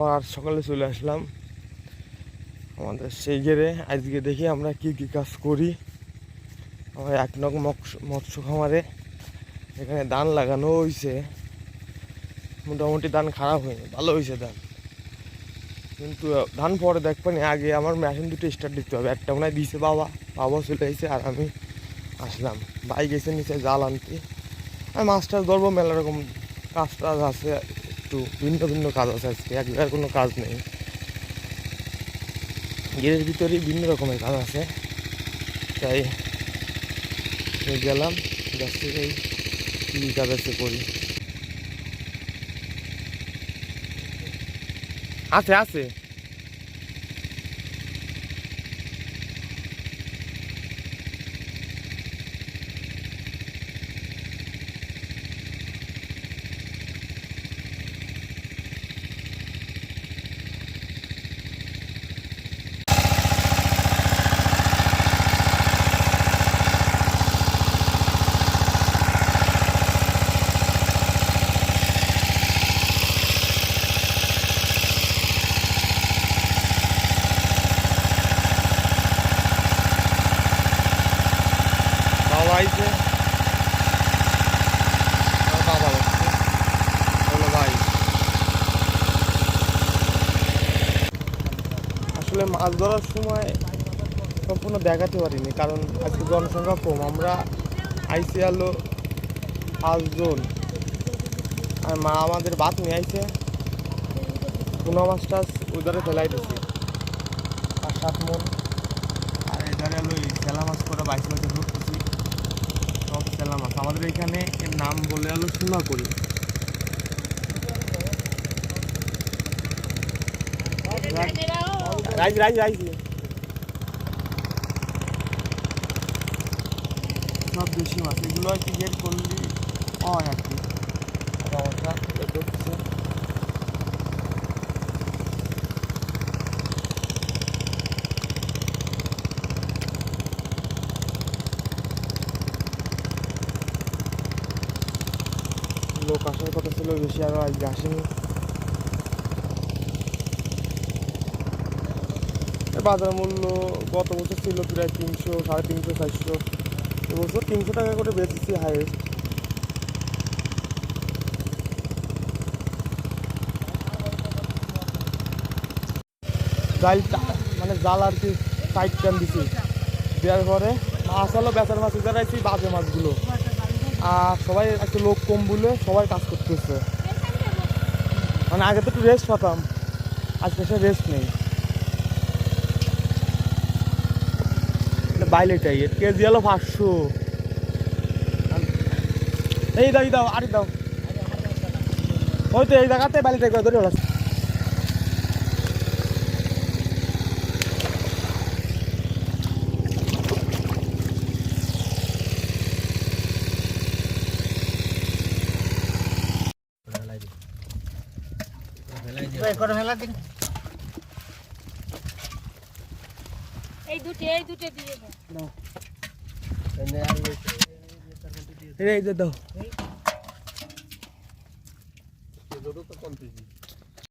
আর সকালে চলে আসলাম আমাদের সেই গেরে আজকে দেখি আমরা কি কি কাজ করি। আমার এক নক মৎস্য- খামারে এখানে ধান লাগানো হয়েছে মোটামুটি ধান খারাপ হয়নি, ভালো হয়েছে ধান। কিন্তু ধান পরে দেখবেন, আগে আমার মেশিন দুটো স্টার্ট দিতে হবে। একটা মনে হয় দিয়েছে বাবা বাবা চলে এসেছে আর আমি আসলাম। বাইক গেছে নিচে জাল আনতে। আর মাছ টাছ ধরবো, মেলা রকম কাজ টাজ আছে। একটু ভিন্ন ভিন্ন কাজ আছে আজকে, এক জায়গায় কোনো কাজ নেই। গেলের ভিতরে ভিন্ন রকমের কাজ আছে। তাই গেলাম যাচ্ছি এই কী কাজ আছে করি। আছে আছে বাবা আইছে আমার বাবা হচ্ছে হলো ভাই আসলে মাছ ধরার সময় সম্পূর্ণ দেখাতে পারিনি কারণ আজকে জনসংখ্যা কম। আমরা আইসি আলো পাঁচজন। আর মা আমাদের ভাত নিয়ে আইছে। পুনো মাছ টাছ উধারে ফেলাই দিছি। আর সাত মন। আর এধারে এই চেলা মাছ করে বাইশ মাসে ধরতেছি। সব চেলা মাছ। আমাদের এখানে এর নাম বলে হলো সোনা করি রাইজ রাইজ রাইজ সব দেশি মাছ এগুলো আর কি গেট করলে হয় আর কি সমস্যা ধরতেছে লোক আসার কথা ছিল বেশি আরও আজকে আসেনি বাজার মূল্য গত বছর ছিল প্রায় তিনশো, সাড়ে তিনশো, চারশো। এবছর তিনশো টাকা করে বেচেছি হাইয়েস্ট জাল মানে জাল আর কি সাইড টান দিছি। দেওয়ার পরে মাছ হলো বেচার মাছ উজারাইছি বাজে মাছগুলো। আর সবাই একটু লোক কম বলে সবাই কাজ করতেছে। মানে আগে তো একটু রেস্ট পাতাম, আজকে সে রেস্ট নেই। বাইলেটাই এর কেজি হলো পাঁচশো। এই দাও এই দাও, আরে দাও। ওই তো এই জায়গাতে বাইলেটাই করে ধরে হলো করে ফেলা দিন। এই দুটো এই দুটো দিয়ে দাও এই যে দাও